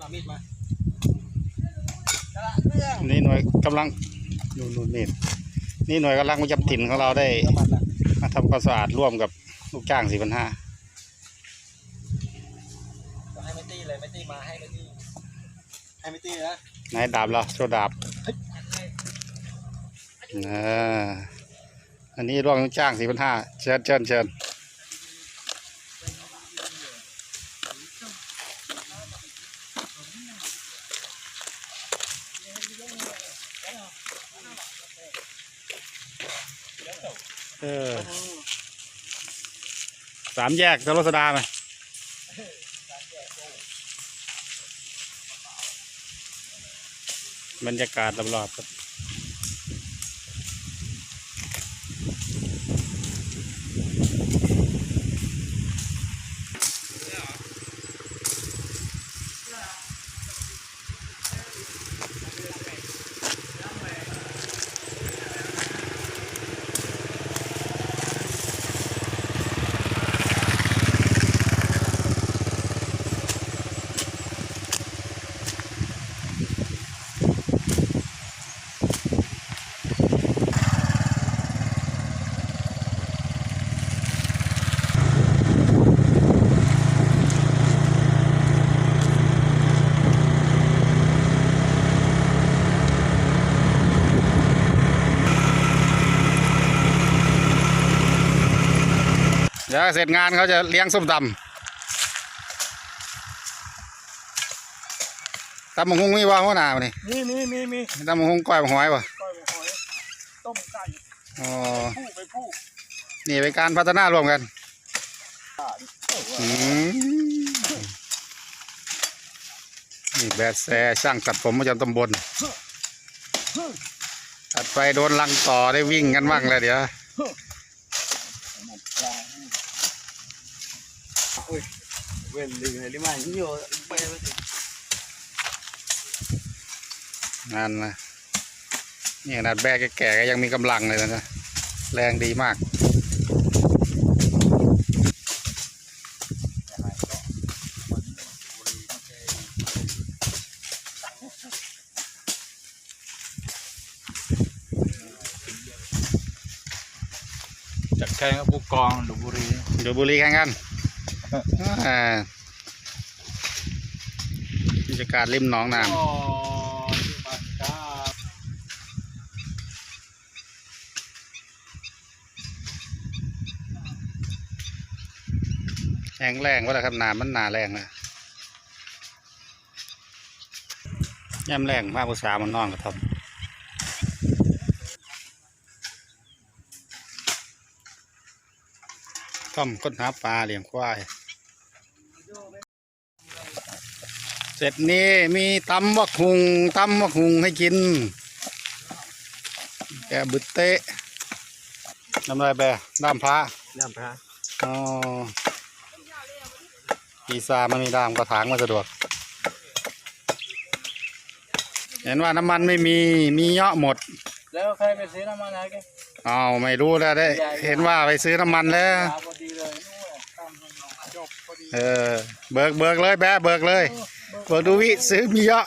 มามีดมานี่หน่วยกำลังนู่นนู่นนี่นี่หน่วยกำลังประจำถิ่นของเราได้น้ำมันละมาทำความสะอาดร่วมกับลูกจ้างสี่พันห้าก็ให้ไม่ตีเลยไม่ตีมาให้ไม่ตีให้ไม่ตีนะไหนดาบเราโชว์ดาบนะอันนี้ร่วมลูกจ้างสี่พันห้าเชิญเชิญเชิญ เออ สามแยกทะลสดาไหมบรรยากาศรอบๆครับ เดี๋ยวเสร็จงานเขาจะเลี้ยงส้มตำตำมะฮุงมีว่าหัวหน้ามานี่มีมีมีมีตำมะฮุงก้อยมะหอยป่ะก้อยหอยต้มไก่อ๋อผู้ไปผู้นี่เป็นการพัฒนาร่วมกันอืมนี่แบดแซช่างตัดผมประจำตำบลตัดไปโดนลังต่อได้วิ่งกันบ้างเลยเดี๋ยว เว้นดึงอะไรมาโยไปไปงานนะนี่ขนาดแบกแก่ๆก็ยังมีกำลังเลยนะ แรงดีมาก แข่งกับผู้กองลพบุรีอยู่บุรีแข่งกันบรรยากาศริมหนองน้ำแห้งแรงว่าแล้วครับน้ำมันหนาแรงนะย่ำแรงมากภาษามันนอนกระทำ ต้มก้นหาปลาเลี้ยงควาย เสร็จนี้มีตำบักหุงตำบักหุงให้กิน แกบึดเตะน้ำลายแบด้ามพระน้ำพระอ๋อปีซามันมีด้ามกระถางมาสะดวก เห็นว่าน้ำมันไม่มีมีเยอะหมด แล้วใครไปซื้อน้ำมันไหนกัน อ้าวไม่รู้แล้วได้ เห็นว่าไปซื้อน้ำมันแล้ว พอดีเลยนู่นตามจบพอดีเออ เบิกเบิกเลยแบะเบิกเลย เบิกดูวิซื้อมีเยอะ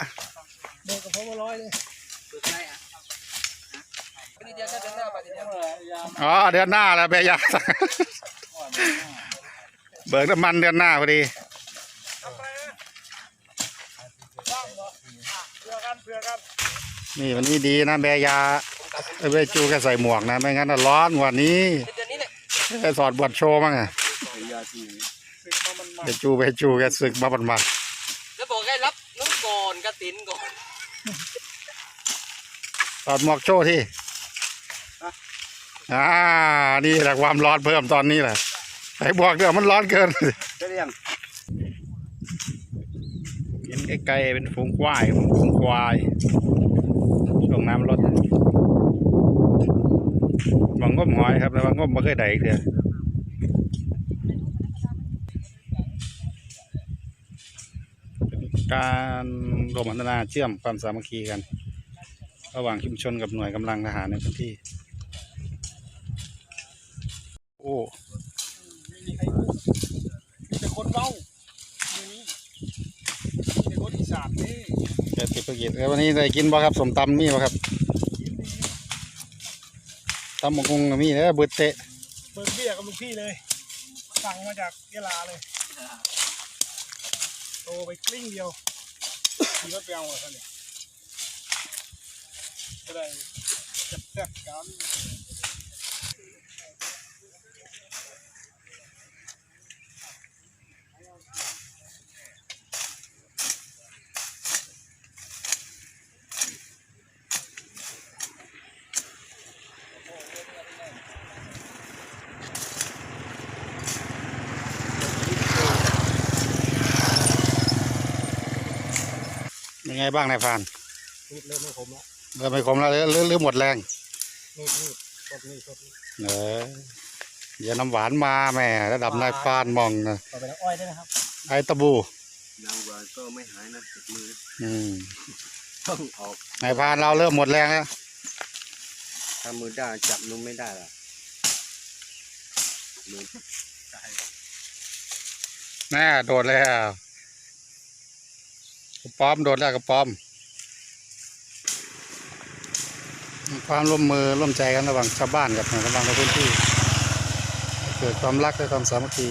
เบิกกับผมมาร้อยเลยเบิกได้อะปฏิเดียวจะเดินหน้าปฏิเดียวเลยยามอ๋อเดือนหน้าแล้วแบะยา เบิกน้ำมันเดือนหน้าพอดีว่างบ่เพื่อกันเพื่อกันนี่วันนี้ดีนะแบะยา ไอ้เวจูแกใส่หมวกนะ ไม่งั้นน่ะร้อนกว่านี้เดือนนี้แหละแกสอดบวชโชว์มั้งอะยาจีสึกมามันมาเวจูเวจูแกศึกมาบันมาแล้วบอกให้รับน้องก่อนกระตินก่อนสอดหมวกโชว์ที่อ่า นี่แหละความร้อนเพิ่มตอนนี้แหละไอ้บวกเดี๋ยวมันร้อนเกินได้ยังเห็นไกลๆเป็นฝูงควายฝูงควายช่วงน้ำลดบา งงมหอยครับแล้วบางงมไม่เคยได้อีกเลยเป็นการรวมพัฒนาเชื่อมความสามัคคีกัน ระหว่างชุมชนกับหน่วยกำลังทหารในพื้นที่ โอ้มีใครพูดมีแต่คนเว้ามือนี้มีแต่คนอีสานนี่เจ็ดสิบกิจแล้ววันนี้ได้กินบ่ครับสมตำมีบ่ครับ ตำมงคงก็มีแล้วเบิดเตะเบิดเบี้ยกับลูกพี่เลย สั่งมาจากยะลาเลยโตไปกลิ้งเดียวขี่รถไปเอาเลยเลยก็ได้จับจับกัน ยังไงบ้างนายพรานนี่เริ่มไม่ขมแล้วเริ่มไม่คมแล้วหรือหรือหรือหมดแรงนี่นี่สดนี่สดนี่เอออย่าน้ำหวานมาแหม่ระดับนายพรานมองนะต่อไปน้ำอ้อยได้ไหมครับไอ้ตะบูนางวานก็ไม่หายนะติดมืออืมต้องออกนายพรานเราเริ่มหมดแรงแล้วถ้ามือได้จับนุ่มไม่ได้ละมือแน่โดดแล้ว กระป้อมโดดแล้วกระป้อมความร่วมมือร่วมใจกันระหว่างชาวบ้านกับหน่วยกำลังในพื้นที่ เกิดความรักและความสามัคคี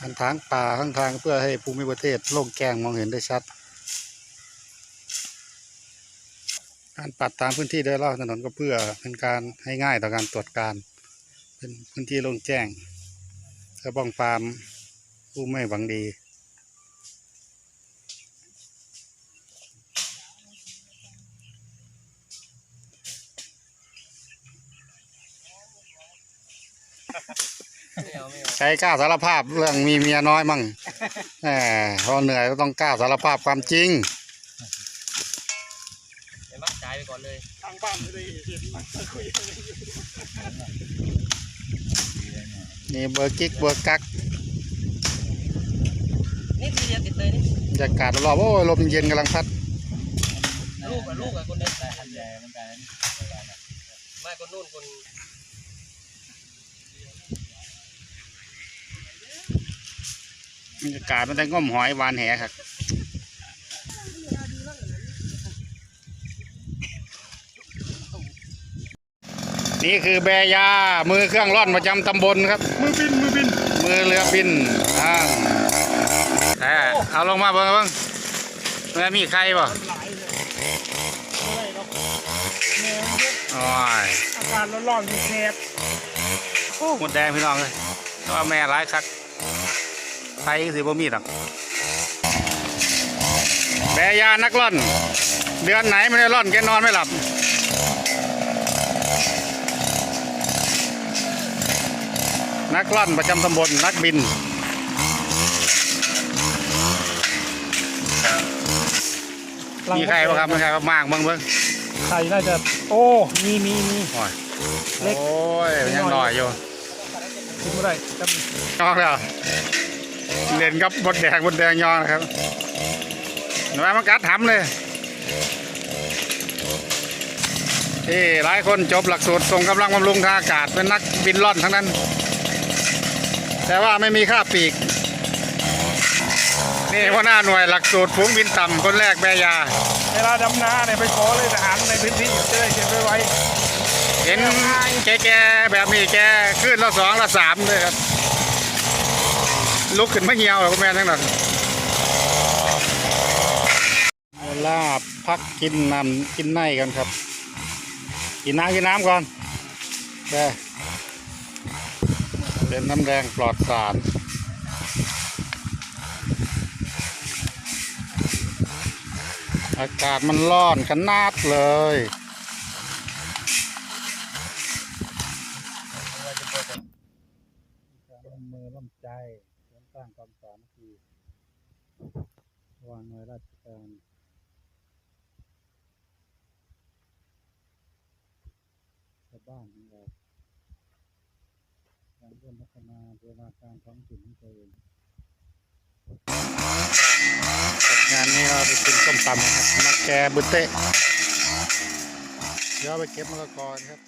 การทางป่าข้างทางเพื่อให้ภูมิประเทศโล่งแจ้งมองเห็นได้ชัดการปัดตามพื้นที่โดยรอบถนนก็เพื่อเป็นการให้ง่ายต่อการตรวจการ เป็นพื้นที่โล่งแจ้งเพื่อป้องปรามผู้ไม่หวังดี ไม่เอาไม่เอา ใช้กล้าสารภาพเรื่องมีเมียน้อยมั่งแหมพอเหนื่อยก็ต้องกล้าสารภาพความจริงเห็นปะจ่ายไปก่อนเลยทางบ้านไม่ได้เห็นมาคุยกันเลยนี่เบอร์กิ๊กเบอร์กักนี่ทีเดียวติดเลยนี่บรรยากาศรอบๆโอ้ยลมเย็นๆกำลังพัดลูกอะลูกอะคนเด็กแต่หันแย่มันแต่ไม่คนนู่นคน บรรยากาศมันได้ง่อมหอยวานแหครับนี่คือแบยา มือเครื่องร่อนประจำตำบลครับ มือบิน มือบิน มือเรือบินอ่าแต่เอาลงมาเบิ่งเบิ่งแล้วมีใครบ่หลายเลยอะไรหรอกแหนมเยอะโอ้ยอากาศร้อนๆมีแคบโอ้หมดแดงพี่น้องเลยแต่ว่าแม่ร้ายคัก ไทยสิบ่มีดอกแบยานักร่อน เดือนไหนไม่ได้ร่อนแกนอนไม่หลับนักร่อนประจำตำบลนักบิน มีใครบ้างครับมีใครบ้างมากเบ้างเบ้างไข่น่าจะ โอ้ มีมีมีโอ้ยเล็กโอ้ยยังหน่อยอยู่กินไม่ได้จำยองแล้ว เล่นกับบดแดงบดแดงยองนะครับหนูมากัดทำเลยที่หลายคนจบหลักสูตรส่งกำลังบำรุงทางอากาศเป็นนักบินล่อนทั้งนั้น แต่ว่าไม่มีค่าปีก นี่หัวหน้าหน่วยหลักสูตรฝูงบินต่ำคนแรกแบยา เวลาดำนาเนี่ยไปขอเลยทหารในพื้นที่จะได้เก็บไว้ไว้ เห็นแกๆแบบนี้แกขึ้นละสองละสามเลยครับ ลุกขึ้นไม่เหี่ยวหรอกแม่ทั้งนั้นลาบพักกินน้ำกินในกันครับ กินน้ำกินน้ำก่อนแกเป็นน้ำแดงปลอดสารอากาศมันร้อนขนาดเลย ร่วมมือร่วมใจเสริมสร้างความสามัคคีระหว่างหน่วยราชการชาว บ้านของเราการร่วมพัฒนาบูรณาการท้องถิ่นของตัวเองงานนี้เราไปกินส้มตำครับ มาแกบุเตะเดี๋ยวไปเก็บมะละกอครับ